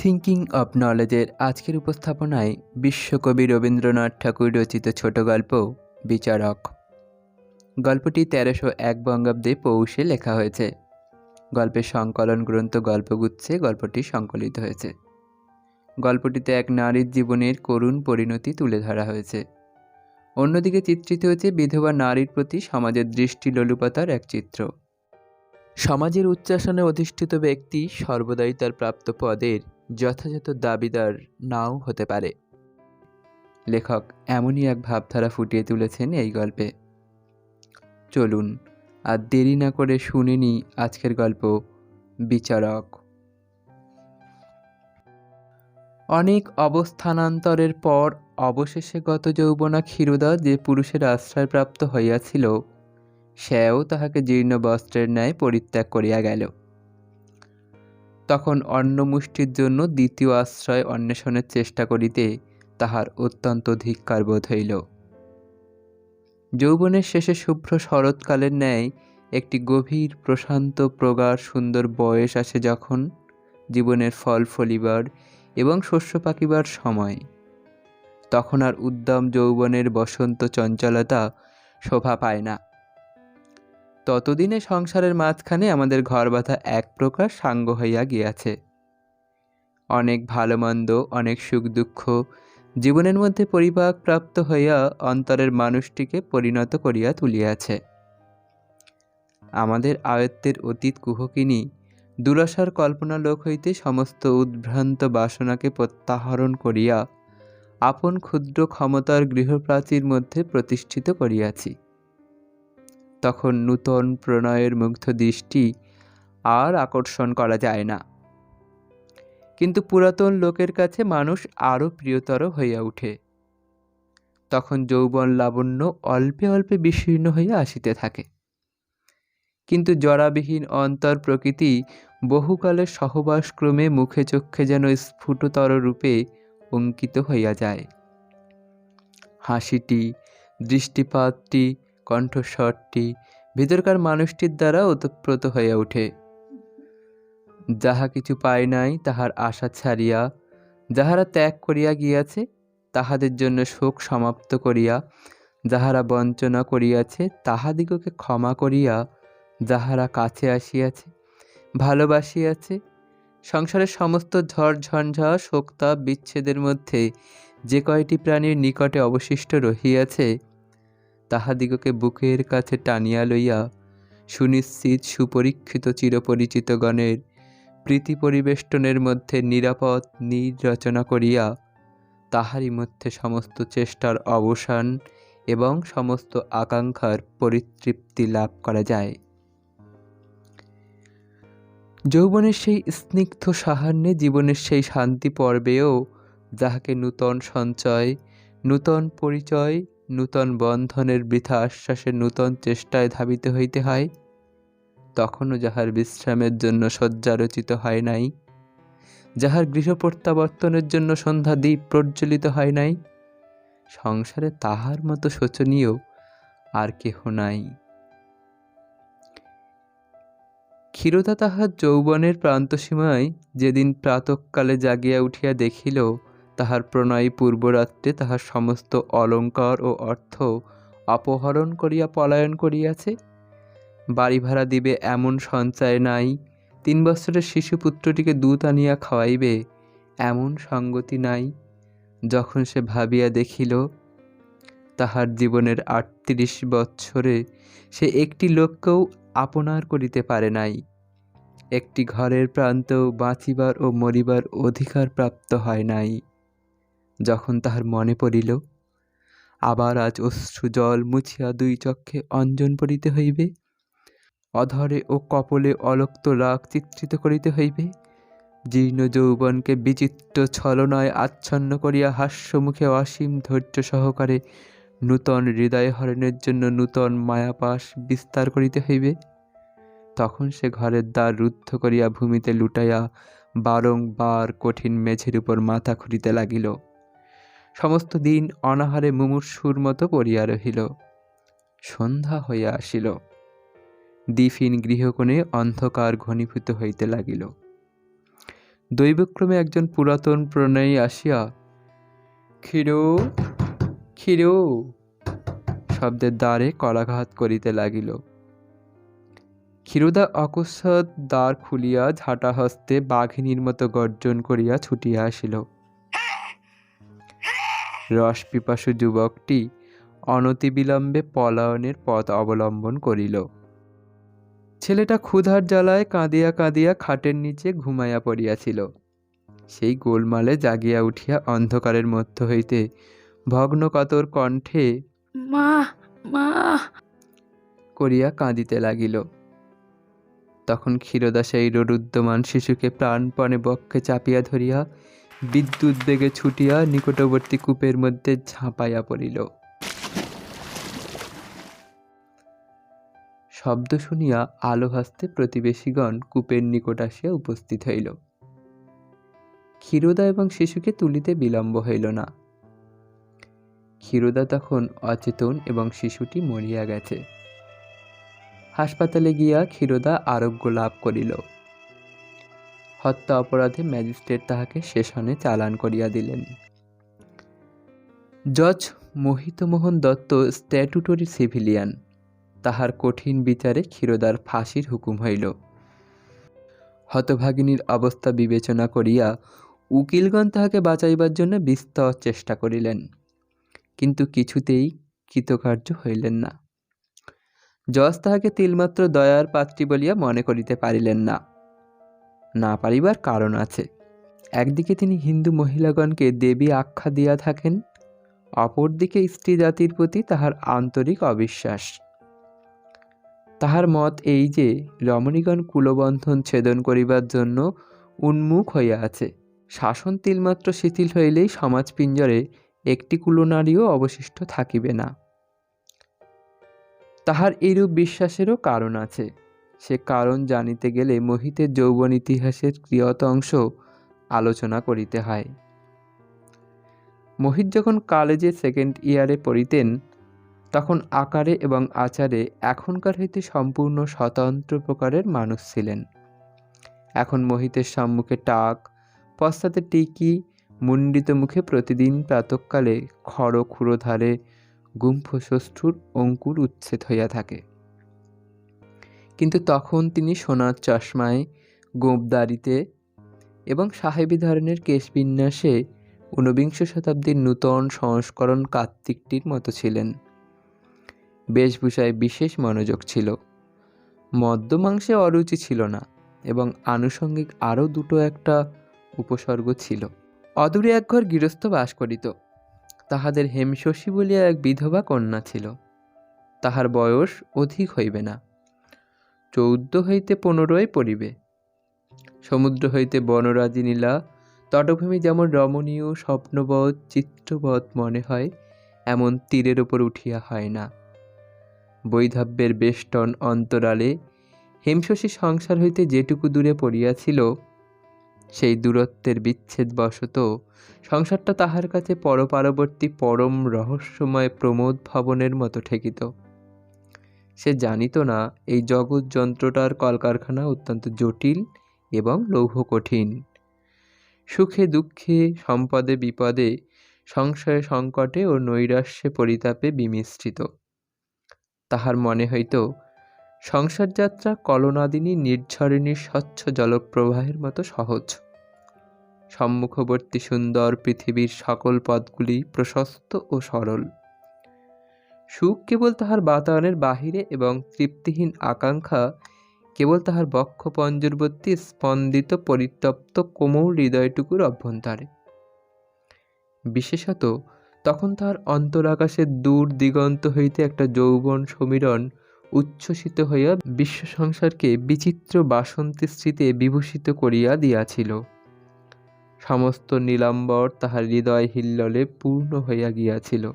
Thinking of নলেজের আজকের উপস্থাপনায় বিশ্বকবি রবীন্দ্রনাথ ঠাকুর রচিত ছোট গল্প, বিচারক। গল্পটি তেরোশো এক বঙ্গাব্দে পৌষে লেখা হয়েছে। গল্পের সংকলন গ্রন্থ গল্পগুচ্ছে গল্পটি সংকলিত হয়েছে। গল্পটিতে এক নারীর জীবনের করুণ পরিণতি তুলে ধরা হয়েছে। অন্যদিকে চিত্রিত হয়েছে বিধবা নারীর প্রতি সমাজের দৃষ্টি লোলুপতার এক চিত্র। সমাজের উচ্চাসনে অধিষ্ঠিত ব্যক্তি সর্বদাই তার প্রাপ্ত পদের যথাযথ দাবিদার নাও হতে পারে। লেখক এমনই এক ভাবধারা ফুটিয়ে তুলেছেন এই গল্পে। চলুন, আর দেরি না করে শুনে নি আজকের গল্প, বিচারক। অনেক অবস্থানান্তরের পর অবশেষে গত যৌবনা ক্ষীরোদা যে পুরুষের আশ্রয়প্রাপ্ত হইয়াছিল, সেও তাহাকে জীর্ণ বস্ত্রের ন্যায় পরিত্যাগ করিয়া গেল। তখন অন্ন মুষ্টির জন্য দ্বিতীয় আশ্রয় অন্বেষণের চেষ্টা করিতে তাহার অত্যন্ত ধিক্কার বোধ হইল। যৌবনের শেষে শুভ্র শরৎকালের ন্যায় একটি গভীর, প্রশান্ত, প্রগাঢ়, সুন্দর বয়স আসে যখন জীবনের ফল ফলিবার এবং শস্য পাকিবার সময়। তখন আর উদ্যম যৌবনের বসন্ত চঞ্চলতা শোভা পায় না। ততদিনে সংসারের মাঝখানে আমাদের ঘর বাঁধা এক প্রকার সাঙ্গ হইয়া গিয়াছে। অনেক ভালো মন্দ অনেক সুখ দুঃখ জীবনের মধ্যে পরিপাক প্রাপ্ত হইয়া অন্তরের মানুষটিকে পরিণত করিয়া তুলিয়াছে। আমাদের আয়ত্তের অতীত কুহকিনী দুরাশার কল্পনা লোক হইতে সমস্ত উদ্ভ্রান্ত বাসনাকে প্রত্যাহরণ করিয়া আপন ক্ষুদ্র ক্ষমতার গৃহপ্রাচীর মধ্যে প্রতিষ্ঠিত করিয়াছি। তখন নূতন প্রণয়ের মুগ্ধ দৃষ্টি আর আকর্ষণ করা যায় না। কিন্তু পুরাতন লোকের কাছে মানুষ আরও প্রিয়তর হইয়া উঠে। তখন যৌবন লাবণ্য অল্পে অল্পে বিশীর্ণ হইয়া আসিতে থাকে। কিন্তু জরাবিহীন অন্তর প্রকৃতি বহুকালের সহবাসক্রমে মুখে চক্ষে যেন স্ফুটতর রূপে অঙ্কিত হইয়া যায়। হাসিটি, দৃষ্টিপাতটি কণ্ঠস্বরটি ভিতরকার মানুষটির দ্বারা ওতপ্রোত হইয়া ওঠে। যাহা কিছু পায় নাই, তাহার আশা ছাড়িয়া, যাহারা ত্যাগ করিয়া গিয়াছে, তাহাদের জন্য শোক সমাপ্ত করিয়া, যাহারা বঞ্চনা করিয়াছে, তাহাদিগকে ক্ষমা করিয়া, যাহারা কাছে আসিয়াছে, ভালোবাসিয়াছে, সংসারের সমস্ত ঝড়, ঝঞ্ঝা, শোকতাপ, বিচ্ছেদের মধ্যে যে কয়টি প্রাণীর নিকটে অবশিষ্ট রহিয়াছে তাহাদিগকে বুকের কাছে টানিয়া লইয়া সুনিশ্চিত সুপরীক্ষিত চিরপরিচিত গণের প্রীতি পরিবেষ্টনের মধ্যে নিরাপদ নীর রচনা করিয়া তাহারই মধ্যে সমস্ত চেষ্টার অবসান এবং সমস্ত আকাঙ্ক্ষার পরিতৃপ্তি লাভ করা যায়। যৌবনের সেই স্নিগ্ধ সাহান্যে জীবনের সেই শান্তি পর্বেও যাহাকে নূতন সঞ্চয়, নূতন পরিচয় নূতন বন্ধনের বৃথা আশ্বাসে নূতন চেষ্টায় ধাবিত হইতে হয়, তখনও যাহার বিশ্রামের জন্য শয্যা রচিত হয় নাই, যাহার গৃহ প্রত্যাবর্তনের জন্য সন্ধ্যা দ্বীপ প্রজ্বলিত হয় নাই, সংসারে তাহার মতো শোচনীয় আর কেহ নাই। ক্ষীরতা তাহার যৌবনের প্রান্তসীমায় যেদিন প্রাতকালে জাগিয়া উঠিয়া দেখিল তাহার প্রণয়ী পূর্বরাত্রে তাহার সমস্ত অলঙ্কার ও অর্থ অপহরণ করিয়া পলায়ন করিয়াছে। বাড়ি ভাড়া দিবে এমন সঞ্চয় নাই। তিন বছরের শিশুপুত্রটিকে দুধ আনিয়া খাওয়াইবে এমন সঙ্গতি নাই। যখন সে ভাবিয়া দেখিল, তাহার জীবনের আটত্রিশ বৎসরে সে একটি লোককেও আপনার করিতে পারে নাই। একটি ঘরের প্রান্তেও বাঁচিবার ও মরিবার অধিকার প্রাপ্ত হয় নাই। যখন তাহার মনে পড়িল, আবার আজ অশ্রু জল মুছিয়া দুই চক্ষে অঞ্জন পড়িতে হইবে, অধরে ও কপলে অলক্ত রাগ চিত্রিত করিতে হইবে, জীর্ণ যৌবনকে বিচিত্র ছলনায় আচ্ছন্ন করিয়া হাস্যমুখে অসীম ধৈর্য সহকারে নূতন হৃদয় হরণের জন্য নূতন মায়াপাশ বিস্তার করিতে হইবে, তখন সে ঘরের দ্বার রুদ্ধ করিয়া ভূমিতে লুটাইয়া বারংবার কঠিন মেঝের উপর মাথা খুঁড়িতে লাগিল। সমস্ত দিন অনাহারে মুমূর্ষুর মতো পড়িয়া রহিল। সন্ধ্যা হইয়া আসিল। দ্বীপহীন গৃহকোণে অন্ধকার ঘনীভূত হইতে লাগিল। দৈবক্রমে একজন পুরাতন প্রণয়ী আসিয়া, ক্ষীরো ক্ষীরো! শব্দের দ্বারে কলাঘাত করিতে লাগিল। ক্ষীরোদা অকস্মাৎ দ্বার খুলিয়া ঝাঁটা হস্তে বাঘিনীর মতো গর্জন করিয়া ছুটিয়া আসিল। রস পিপাসু যুবকটি অনতিবিলম্বে পলায়নের পথ অবলম্বন করিল। ছেলেটা ক্ষুধার জ্বালায় কাঁদিয়া কাঁদিয়া খাটের নিচে ঘুমাইয়া পড়িয়াছিল। সেই গোলমালে জাগিয়া উঠিয়া অন্ধকারের মধ্য হইতে ভগ্নকাতর কণ্ঠে মা মা। করিয়া কাঁদিতে লাগিল। তখন ক্ষীরদা সেই রুদ্ধমান শিশুকে প্রাণপণে বক্ষে চাপিয়া ধরিয়া বিদ্যুৎ বেগে ছুটিয়া নিকটবর্তী কূপের মধ্যে ঝাঁপাইয়া পড়িল। শব্দ শুনিয়া আলো হাসতে প্রতিবেশীগণ কূপের নিকট আসিয়া উপস্থিত হইল। ক্ষীরোদা এবং শিশুকে তুলিতে বিলম্ব হইল না। ক্ষীরোদা তখন অচেতন এবং শিশুটি মরিয়া গেছে। হাসপাতালে গিয়া ক্ষীরোদা আরোগ্য লাভ করিল। হত্যা অপরাধে ম্যাজিস্ট্রেট তাহাকে সেশনে চালান করিয়া দিলেন। জজ মোহিতমোহন দত্ত স্ট্যাটুটরি সিভিলিয়ান। তাহার কঠিন বিচারে ক্ষীরোদার ফাঁসির হুকুম হইল। হতভাগিনীর অবস্থা বিবেচনা করিয়া উকিলগণ তাহাকে বাঁচাইবার জন্য বিস্তর চেষ্টা করিলেন। কিন্তু কিছুতেই কৃতকার্য হইলেন না। জজ তাহাকে তিলমাত্র দয়ার পাত্রী বলিয়া মনে করিতে পারিলেন না। না পারিবার কারণ আছে। একদিকে তিনি হিন্দু মহিলাগণকে দেবী আখ্যা দিয়া থাকেন, অপরদিকে স্ত্রী জাতির প্রতি তাহার আন্তরিক অবিশ্বাস। তাহার মত এই যে, রমণীগণ কুলবন্ধন ছেদন করিবার জন্য উন্মুখ হইয়া আছে। শাসন তিলমাত্র শিথিল হইলেই সমাজ পিঞ্জরে একটি কুলনারীও অবশিষ্ট থাকিবে না। তাহার এইরূপ বিশ্বাসেরও কারণ আছে। সে কারণ জানিতে গেলে মোহিতের যৌবন ইতিহাসের ক্রিয়ত অংশ আলোচনা করিতে হয়। মোহিত যখন কলেজে সেকেন্ড ইয়ারে পড়িতেন, তখন আকারে এবং আচারে এখনকার হইতে সম্পূর্ণ স্বতন্ত্র প্রকারের মানুষ ছিলেন। এখন মোহিতের সম্মুখে টাক, পশ্চাতে টিকি মুন্ডিত মুখে প্রতিদিন প্রাতকালে খড় ক্ষুরোধারে গুম্ফ ষষ্ঠুর অঙ্কুর উচ্ছেদ হইয়া থাকে। কিন্তু তখন তিনি সোনার চশমায় গোঁপদারিতে এবং সাহেবি ধরনের কেশবিন্যাসে ঊনবিংশ শতাব্দীর নূতন সংস্করণ কার্তিকটির মতো ছিলেন। বেশভূষায় বিশেষ মনোযোগ ছিল। মদ্য মাংসে অরুচি ছিল না এবং আনুষঙ্গিক আরও দুটো একটা উপসর্গ ছিল। অদূরে এক ঘর গৃহস্থ বাস করিত। তাহাদের হেমশশী বলিয়া এক বিধবা কন্যা ছিল। তাহার বয়স অধিক হইবে না। চৌদ্দ হইতে পনেরোয় পড়িবে। সমুদ্র হইতে বনরাজি নীলা, তটভূমি যেমন রমণীয়, স্বপ্নবৎ, চিত্রবৎ মনে হয়, এমন তীরের ওপর উঠিয়া হয় না। বৈধব্যের বেষ্টন অন্তরালে হেমশশী সংসার হইতে যেটুকু দূরে পড়িয়াছিল, সেই দূরত্বের বিচ্ছেদ বশত সংসারটা তাহার কাছে পরপারবর্তী পরম রহস্যময় প্রমোদ ভবনের মতো ঠেকিত। সে জানিত না, এই জগৎ যন্ত্রটার কলকারখানা অত্যন্ত জটিল এবং লৌহ কঠিন। সুখে, দুঃখে, সম্পদে, বিপদে, সংশয়ে সংকটে ও নৈরাশ্যে পরিতাপে বিমিশ্রিত। তাহার মনে হইত, সংসারযাত্রা কলনাদিনী নির্ঝরিণীর স্বচ্ছ জলপ্রবাহের মতো সহজ। সম্মুখবর্তী সুন্দর পৃথিবীর সকল পথগুলি প্রশস্ত ও সরল। সুখ কেবল তাহার বাতায়নের বাহিরে এবং তৃপ্তিহীন আকাঙ্ক্ষা কেবল তাহার বক্ষ পঞ্জরবর্তী স্পন্দিত পরিতপ্ত কোমল হৃদয়টুকুর অভ্যন্তরে। বিশেষত তখন তাহার অন্তরাকাশের দূর দিগন্ত হইতে একটা যৌবন সমীরণ উচ্ছ্বসিত হইয়া বিশ্ব সংসারকে বিচিত্র বাসন্তী স্মৃতিতে বিভূষিত করিয়া দিয়াছিল। সমস্ত নীলাম্বর তাহার হৃদয় হিল্ললে পূর্ণ হইয়া গিয়াছিল।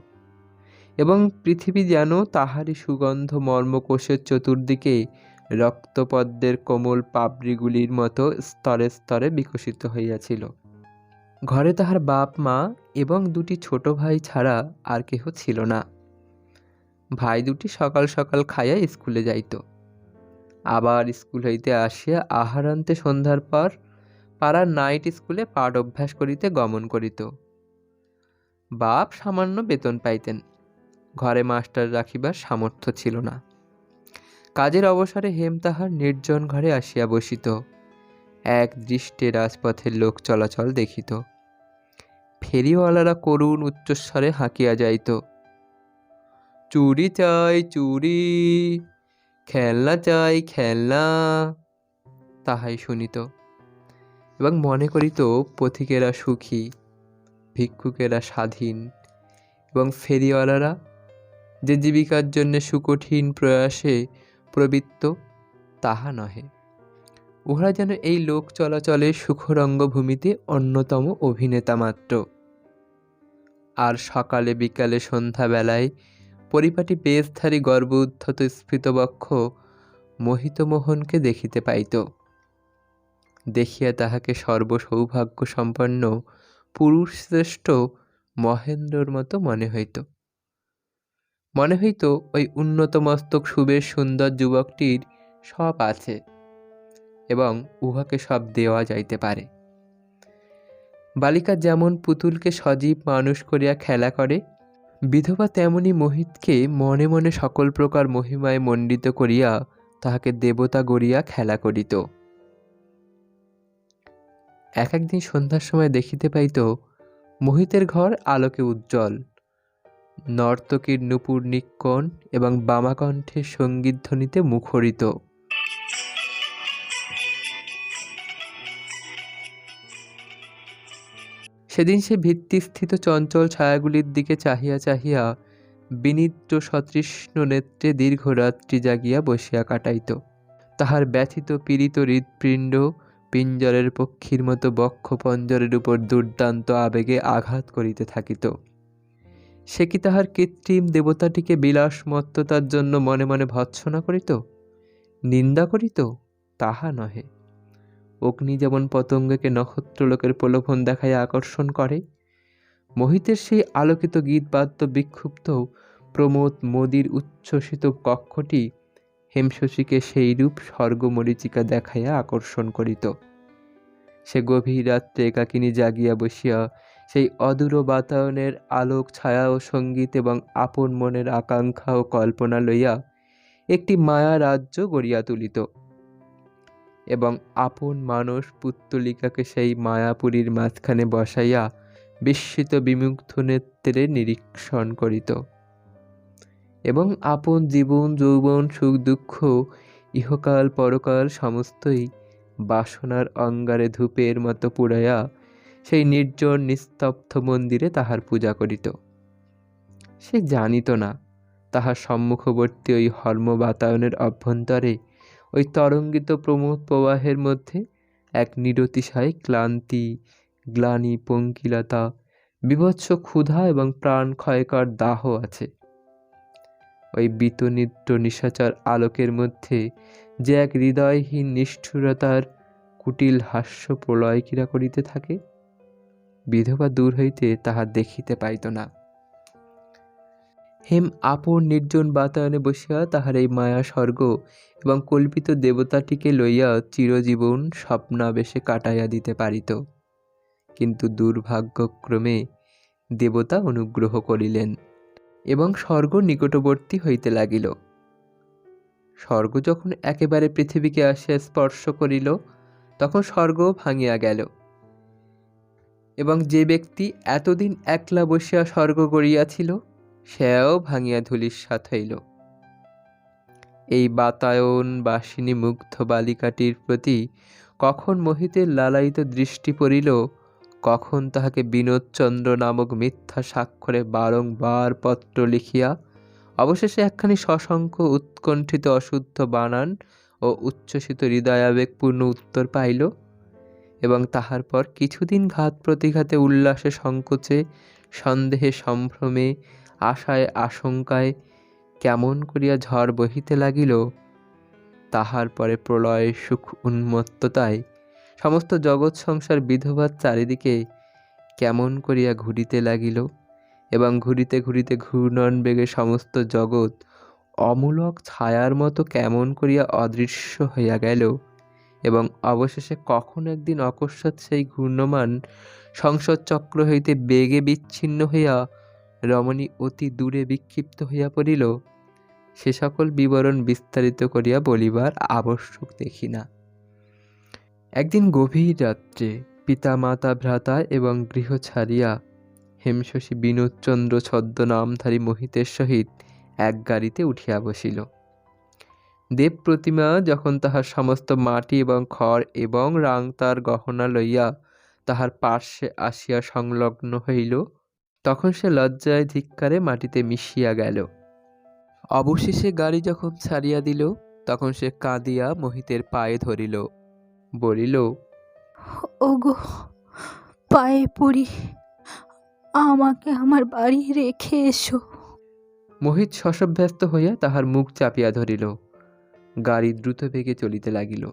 এবং পৃথিবী যেন তাহারই সুগন্ধ মর্মকোষের চতুর্দিকে রক্তপদ্মের কোমল পাপড়িগুলির মতো স্তরে স্তরে বিকশিত হইয়াছিল। ঘরে তাহার বাপ, মা এবং দুটি ছোট ভাই ছাড়া আর কেহ ছিল না। ভাই দুটি সকাল সকাল খাইয়া স্কুলে যাইত। আবার স্কুল হইতে আসিয়া আহারান্তে সন্ধ্যার পর পাড়ার নাইট স্কুলে পাঠ অভ্যাস করিতে গমন করিত। বাপ সামান্য বেতন পাইতেন। ঘরে মাস্টার রাখিবার সামর্থ্য ছিল না। কাজের অবসরে হেম তাহার নির্জন ঘরে আসিয়া বসিত। এক দৃষ্টে রাজপথের লোক চলাচল দেখিত। ফেরিওয়ালারা করুণ উচ্চস্বরে হাঁকিয়া যাইত। চুরি চাই, চুরি, খেলনা চাই, খেলনা, তাহাই শুনিত। এবং মনে করিত পথিকেরা সুখী, ভিক্ষুকেরা স্বাধীন, এবং ফেরিওয়ালারা যে জীবিকার জন্য সুকঠিন প্রয়াসে প্রবৃত্ত, তাহা নহে। উহারা যেন এই লোক চলাচলের সুখরঙ্গভূমিতে অন্যতম অভিনেতা মাত্র। আর সকালে বিকালে সন্ধ্যাবেলায় পরিপাটি বেশধারী গর্ব উদ্ধত স্ফীতবক্ষ মোহিতমোহনকে দেখিতে পাইত। দেখিয়া তাহাকে সর্বসৌভাগ্য সম্পন্ন পুরুষ শ্রেষ্ঠ মহেন্দ্রর মতো মনে হইত। মনে হইত ওই উন্নত মস্তক সুবেশ সুন্দর যুবকটির সব আছে এবং উহাকে সব দেওয়া যাইতে পারে। বালিকা যেমন পুতুলকে সজীব মানুষ করিয়া খেলা করে, বিধবা তেমনি মোহিতকে মনে মনে সকল প্রকার মহিমায় মণ্ডিত করিয়া তাহাকে দেবতা গড়িয়া খেলা করিত। এক একদিন সন্ধ্যার সময় দেখিতে পাইত, মোহিতের ঘর আলোকে উজ্জ্বল। নর্তকীর নুপুর নিক্কণ এবং বামাকণ্ঠের সংগীত ধ্বনিতে মুখরিত। সেদিন সে ভিত্তিস্থিত চঞ্চল ছায়াগুলির দিকে চাহিয়া চাহিয়া বিনিদ্র সতৃষ্ণ নেত্রে দীর্ঘরাত্রি জাগিয়া বসিয়া কাটাইত। তাহার ব্যথিত পীড়িত হৃৎপিণ্ড পিঞ্জরের পক্ষীর মতো বক্ষ পঞ্জরের উপর দুর্দান্ত আবেগে আঘাত করিতে থাকিত। সে কি তাহার কৃত্রিম দেবতাটিকে বিলাসমত্ততার জন্য মনে মনে ভৎসনা করিত? নিন্দা করিত? তাহা নহে। অগ্নি যেমন পতঙ্গকে নক্ষত্রলোকের প্রলোভন দেখায় আকর্ষণ করে, মোহিতের সেই আলোকিত গীতবাদ্য বিক্ষুব্ধ প্রমোদ মোদির উচ্ছ্বসিত কক্ষটি হেমশশীকে সেইরূপ স্বর্গমরীচিকা দেখাইয়া আকর্ষণ করিত। সে গভীর রাত্রে একাকিনী জাগিয়া বসিয়া সেই অদূর বাতায়নের আলোক, ছায়া ও সংগীত এবং আপন মনের আকাঙ্ক্ষা ও কল্পনা লইয়া একটি মায়া রাজ্য গড়িয়া তুলিত। এবং আপন মানস পুত্তলিকাকে সেই মায়াপুরীর মাঝখানে বসাইয়া বিস্মিত বিমুগ্ধ নেত্রে নিরীক্ষণ করিত। এবং আপন জীবন, যৌবন, সুখ, দুঃখ, ইহকাল, পরকাল সমস্তই বাসনার অঙ্গারে ধূপের মতো পুড়াইয়া সেই নির্জন, নিস্তব্ধ মন্দিরে তাহার পূজা করিত। সে জানিত না, তাহার সম্মুখবর্তী ওই হর্ম বাতায়নের অভ্যন্তরে ওই তরঙ্গিত প্রমোদ প্রবাহের মধ্যে এক নিরতিশয় ক্লান্তি, গ্লানি পঙ্কিলতা, বিভৎস ক্ষুধা এবং প্রাণ ক্ষয়কর দাহ আছে। ওই বিতনিদ্র নিশাচর আলোকের মধ্যে যে এক হৃদয়হীন নিষ্ঠুরতার কুটিল হাস্য প্রলয় ক্রীড়া করিতে থাকে বিধবা দূর হইতে তাহা দেখিতে পাইত না। হেম আপন নির্জন বাতায়নে বসিয়া তাহার এই মায়া স্বর্গ এবং কল্পিত দেবতাটিকে লইয়া চিরজীবন স্বপ্নাবেশে কাটাইয়া দিতে পারিত। কিন্তু দুর্ভাগ্যক্রমে দেবতা অনুগ্রহ করিলেন এবং স্বর্গ নিকটবর্তী হইতে লাগিল। স্বর্গ যখন একেবারে পৃথিবীকে আসিয়া স্পর্শ করিল, তখন স্বর্গ ভাঙিয়া গেল। এবং যে ব্যক্তি এতদিন একলা বসিয়া স্বর্গ করিয়াছিল সেও ভাঙিয়া ধূলিসাৎ হইল। এই বাতায়ন বাসিনী মুগ্ধ বালিকাটির প্রতি কখন মোহিতের লালায়িত দৃষ্টি পড়িল, কখন তাহাকে বিনোদচন্দ্র নামক মিথ্যা স্বাক্ষরে বারংবার পত্র লিখিয়া, অবশেষে একখানি সশঙ্ক উৎকণ্ঠিত অশুদ্ধ বানান ও উচ্ছ্বসিত হৃদয়াবেগপূর্ণ উত্তর পাইল। এবং তাহার পর কিছুদিন ঘাত প্রতিঘাতে উল্লাসে সংকোচে, সন্দেহে সম্ভ্রমে, আশায় আশঙ্কায় কেমন করিয়া ঝড় বহিতে লাগিল, তাহার পরে প্রলয়, সুখ, উন্মত্ততায় সমস্ত জগৎ সংসার বিধবার চারিদিকে কেমন করিয়া ঘুরিতে লাগিল এবং ঘুরিতে ঘুরিতে ঘূর্ণন বেগে সমস্ত জগৎ অমূলক ছায়ার মতো কেমন করিয়া অদৃশ্য হইয়া গেল। এবং অবশেষে কখন একদিন অকস্মাৎ সেই ঘূর্ণমান সংসদ চক্র হইতে বেগে বিচ্ছিন্ন হইয়া রমণী অতি দূরে বিক্ষিপ্ত হইয়া পড়িল, সে সকল বিবরণ বিস্তারিত করিয়া বলিবার আবশ্যক দেখি না। একদিন গভীর রাত্রে পিতা মাতা ভ্রাতা এবং গৃহ ছাড়িয়া হেমশশী বিনোদচন্দ্র ছদ্মনামধারী মোহিতের সহিত এক গাড়িতে উঠিয়া বসিল। দেব প্রতিমা যখন তাহার সমস্ত মাটি এবং খড় এবং রাংতার গহনা লইয়া তাহার পার্শ্বে আসিয়া সংলগ্ন হইল তখন সে লজ্জায় ধিক্কারে মাটিতে মিশিয়া গেল। অবশেষে গাড়ি যখন ছাড়িয়া দিল তখন সে কাঁদিয়া মোহিতের পায়ে ধরিল বলিল ওগো পায়ে পড়ি আমাকে আমার বাড়ি রেখে এসো। মোহিত শশব্যস্ত হইয়া তাহার মুখ চাপিয়া ধরিল। গাড়ি দ্রুত বেগে চলিতে লাগিল।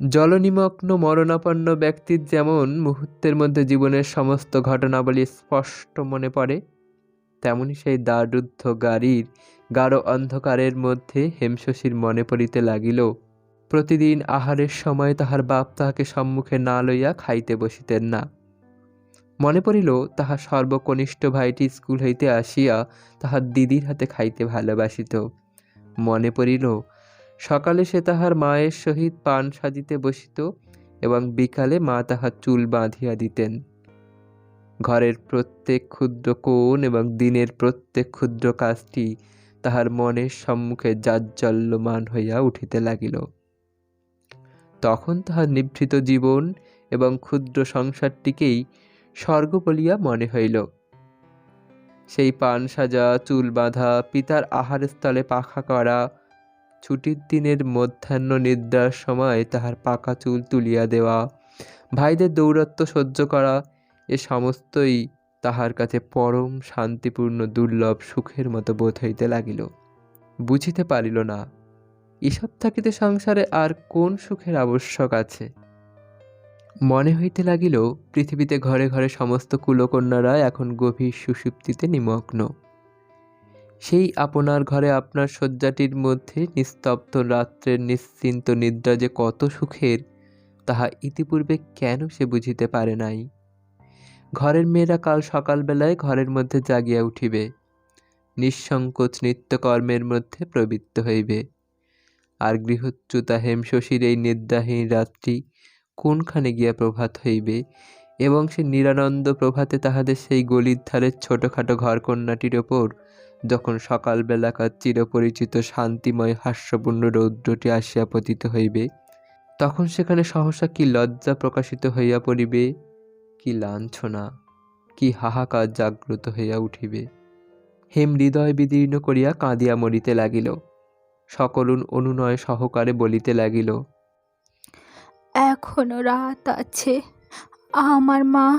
জলনিমগ্ন মরণাপন্ন ব্যক্তির যেমন মুহূর্তের মধ্যে জীবনের সমস্ত ঘটনাবলী স্পষ্ট মনে পড়ে, তেমনি সেই দ্বারুদ্ধ গাড়ির গাঢ় অন্ধকারের মধ্যে হেমশশীর মনে পড়িতে লাগিল, প্রতিদিন আহারের সময় তাহার বাপ তাহাকে সম্মুখে না লইয়া খাইতে বসিতেন না। মনে পড়িল তাহার সর্বকনিষ্ঠ ভাইটি স্কুল হইতে আসিয়া তাহার দিদির হাতে খাইতে ভালোবাসিত। মনে পড়িল, সকালে সে তাহার মায়ের সহিত পান সাজিতে বসিত এবং বিকালে মা তাহার চুল বাঁধিয়া দিতেন। ঘরের প্রত্যেক ক্ষুদ্র কোণ এবং দিনের প্রত্যেক ক্ষুদ্র কাজটি তাহার মনের সম্মুখে জাজ্জল্যমান হইয়া উঠিতে লাগিল। তখন তাহার নিভৃত জীবন এবং ক্ষুদ্র সংসারটিকেই স্বর্গ বলিয়া মনে হইল। সেই পান সাজা, চুল বাঁধা, পিতার আহারস্থলে পাখা করা, ছুটির দিনের মধ্যাহ্ন নিদ্রার সময় তাহার পাকা চুল তুলিয়া দেওয়া, ভাইদের দৌরত্ব সহ্য করা, এ সমস্তই তাহার কাছে পরম শান্তিপূর্ণ দুর্লভ সুখের মতো বোধ হইতে লাগিল। বুঝিতে পারিল না, এসব থাকিতে সংসারে আর কোন সুখের আবশ্যক আছে? মনে হইতে লাগিল, পৃথিবীতে ঘরে ঘরে সমস্ত কুলকন্যারা এখন গভীর সুষুপ্তিতে নিমগ্ন। সেই আপনার ঘরে আপনার শয্যাটির মধ্যে নিস্তব্ধ রাত্রের নিশ্চিন্ত নিদ্রা যে কত সুখের, তাহা ইতিপূর্বে কেন সে বুঝিতে পারে নাই। ঘরের মেয়েরা কাল সকালবেলায় ঘরের মধ্যে জাগিয়া উঠিবে। নিঃসংকোচ নিত্যকর্মের মধ্যে প্রবৃত্ত হইবে। আর গৃহচ্যুতা হেমশশীর এই নিদ্রাহীন রাত্রি কোনখানে গিয়া প্রভাত হইবে? এবং সে নিরানন্দ প্রভাতে তাহাদের সেই গলির ধারের ছোটোখাটো ঘরকন্যাটির ওপর যখন সকালবেলাকার চিরপরিচিত শান্তিময় হাস্যপূর্ণ রৌদ্রটি আসিয়া পতিত হইবে, তখন সেখানে সহসা কি লজ্জা প্রকাশিত হইয়া পড়িবে, কি লাঞ্ছনা, কি হাহাকার জাগ্রত হইয়া উঠিবে। হেম হৃদয় বিদীর্ণ করিয়া কাঁদিয়া মরিতে লাগিল। সকলুন অনুনয় সহকারে বলিতে লাগিল এখনও রাত আছে। আমার মা,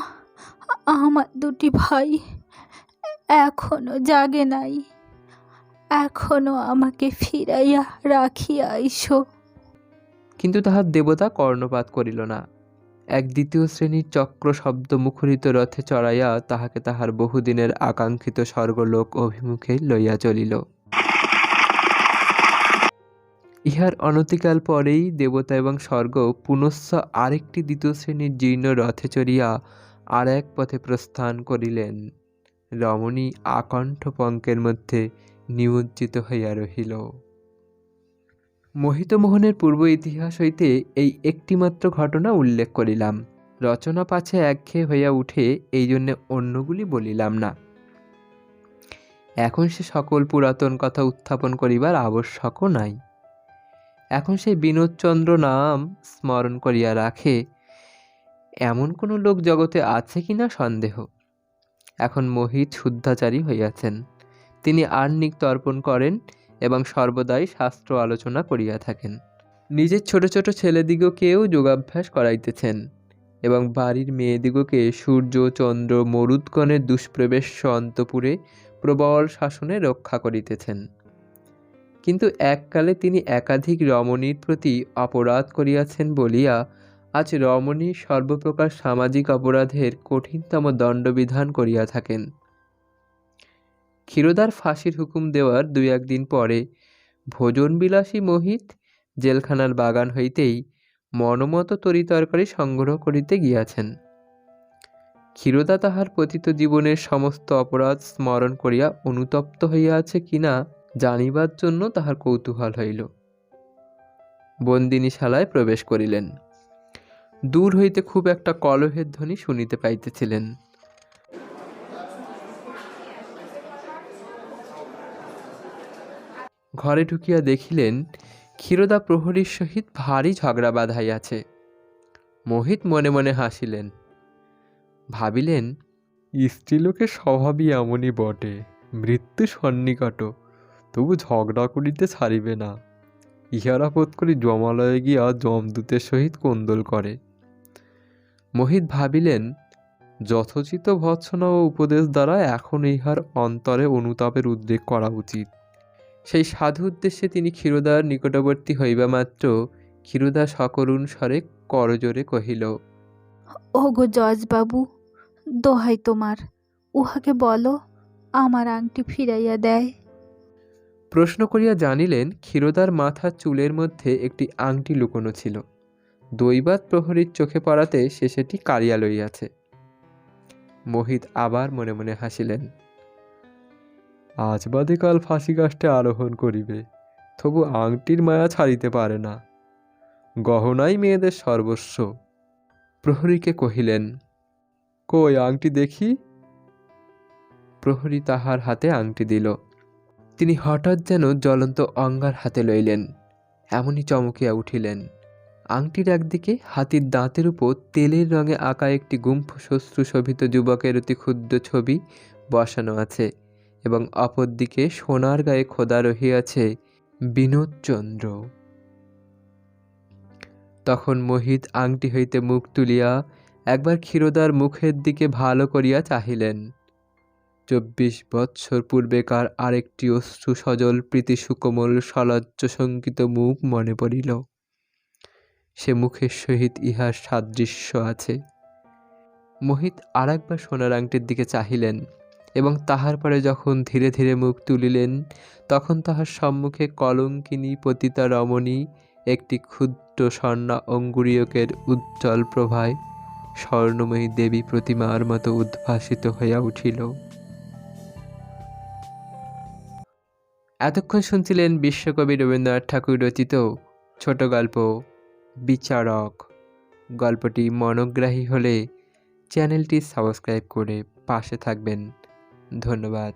আমার দুটি ভাই এখনও জাগে নাই। এখনও আমাকে ফিরাইয়া রাখিয়া আইসো। কিন্তু তাহার দেবতা কর্ণপাত করিল না। এক দ্বিতীয় শ্রেণির চক্র শব্দ মুখরিত রথে চড়াইয়া তাহাকে তাহার বহুদিনের আকাঙ্ক্ষিত স্বর্গলোক অভিমুখে লইয়া চলিল। ইহার অনতিকাল পরেই দেবতা এবং স্বর্গ পুনশ্চ আরেকটি দ্বিতীয় শ্রেণির জীর্ণ রথে চড়িয়া আর এক পথে প্রস্থান করিলেন। রমণী আকণ্ঠ পঙ্কের মধ্যে নিমজ্জিত হইয়া রহিল। মোহিতমোহনের পূর্ব ইতিহাস হইতে এই একটিমাত্র ঘটনা উল্লেখ করিলাম। রচনা পাছে একঘেয়ে হইয়া উঠে এই জন্যে অন্যগুলি বলিলাম না। এখন সে সকল পুরাতন কথা উত্থাপন করিবার আবশ্যকও নাই। এখন সেই বিনোদচন্দ্র নাম স্মরণ করিয়া রাখে, এমন কোনো লোক জগতে আছে কি না সন্দেহ। এখন মোহিত শুদ্ধাচারী হইয়াছেন। তিনি আর্নিক তর্পণ করেন এবং সর্বদাই শাস্ত্র আলোচনা করিয়া থাকেন। নিজের ছোট ছোট ছেলেদিগকেও যোগাভ্যাস করাইতেছেন এবং বাড়ির মেয়েদিগকে সূর্য, চন্দ্র মরুৎগণের দুষ্প্রবেশ, অন্তপুরে প্রবল শাসনে রক্ষা করিতেছেন। কিন্তু এককালে তিনি একাধিক রমণীর প্রতি অপরাধ করিয়াছেন বলিয়া আজ রমণী সর্বপ্রকার সামাজিক অপরাধের কঠিনতম দণ্ডবিধান করিয়া থাকেন। ক্ষীরোদার ফাঁসির হুকুম দেওয়ার দুই একদিন পরে ভোজনবিলাসী মোহিত জেলখানার বাগান হইতেই মনমতো তরিতরকারি সংগ্রহ করিতে গিয়াছেন। ক্ষীরোদা তাহার পতিত জীবনের সমস্ত অপরাধ স্মরণ করিয়া অনুতপ্ত হইয়াছে কিনা জানিবার জন্য তাহার কৌতূহল হইল। বন্দিনীশালায় প্রবেশ করিলেন। দূর হইতে খুব একটা কলহের ধ্বনি শুনিতে পাইতেছিলেন। ঘরে ঢুকিয়া দেখিলেন, ক্ষীরদা প্রহরীর সহিত ভারী ঝগড়া বাঁধাইয়াছে। মোহিত মনে মনে হাসিলেন। ভাবিলেন, স্ত্রীলোকের স্বভাবই এমনই বটে, মৃত্যু সন্নিকট তবু ঝগড়া করিতে ছাড়িবে না। ইহারা বোধ করি জমালয়ে গিয়া যমদূতের সহিত কোন্দল করে। মোহিত ভাবিলেন, যথোচিত ভৎসনা ও উপদেশ দ্বারা এখন ইহার অন্তরে অনুতাপের উদ্রেক করা উচিত। সেই সাধু উদ্দেশ্যে তিনি ক্ষীরোদার নিকটবর্তী হইবা মাত্র ক্ষীরোদা সকরুণ স্বরে করজোরে কহিল, ওগো জজবাবু, দোহাই তোমার। উহাকে বলো, আমার আংটি ফিরাইয়া দেয়। প্রশ্ন করিয়া জানিলেন, ক্ষীরোদার মাথা চুলের মধ্যে একটি আংটি লুকোনো ছিল। দৈবাত প্রহরীর চোখে পড়াতে সে সেটি কাড়িয়া লইয়াছে। মোহিত আবার মনে মনে হাসিলেন, আজ বাদে কাল ফাঁসি কাষ্টে আরোহণ করিবে, তবু আংটির মায়া ছাড়িতে পারে না। গহনাই মেয়েদের সর্বস্ব। প্রহরীকে কহিলেন, কই আংটি দেখি? প্রহরী তাহার হাতে আংটি দিল। তিনি হঠাৎ যেন জ্বলন্ত অঙ্গার হাতে লইলেন। এমনই চমকিয়া উঠিলেন। আংটির একদিকে হাতির দাঁতের উপর তেলের রঙে আঁকা একটি গুম্ফ শোভিত যুবকের অতি ক্ষুদ্র ছবি বসানো আছে এবং অপরদিকে সোনার গায়ে খোদা রহিয়াছে বিনোদচন্দ্র তখন মোহিত আংটি হইতে মুখ তুলিয়া একবার ক্ষীরোদার মুখের দিকে ভালো করিয়া চাহিলেন। চব্বিশ বৎসর পূর্বেকার আরেকটি অশ্রু সজল প্রীতি সুকোমল সলজ্জ শঙ্কিত মুখ মনে পড়িল। সে মুখের সহিত ইহার সাদৃশ্য আছে। মোহিত আর একবার সোনার আংটির দিকে চাহিলেন এবং তাহার পরে যখন ধীরে ধীরে মুখ তুলিলেন, তখন তাহার সম্মুখে কলঙ্কিনী পতিতা রমণী, একটি ক্ষুদ্র স্বর্ণা অঙ্গুরীয়কের উজ্জ্বল প্রভায় স্বর্ণময়ী দেবী প্রতিমার মতো উদ্ভাসিত হইয়া উঠিল। এতক্ষণ শুনছিলেন বিশ্বকবি রবীন্দ্রনাথ ঠাকুর রচিত ছোট গল্প, বিচারক। গল্পটি মনোগ্রাহী হলে চ্যানেলটি সাবস্ক্রাইব করে পাশে থাকবেন। ধন্যবাদ।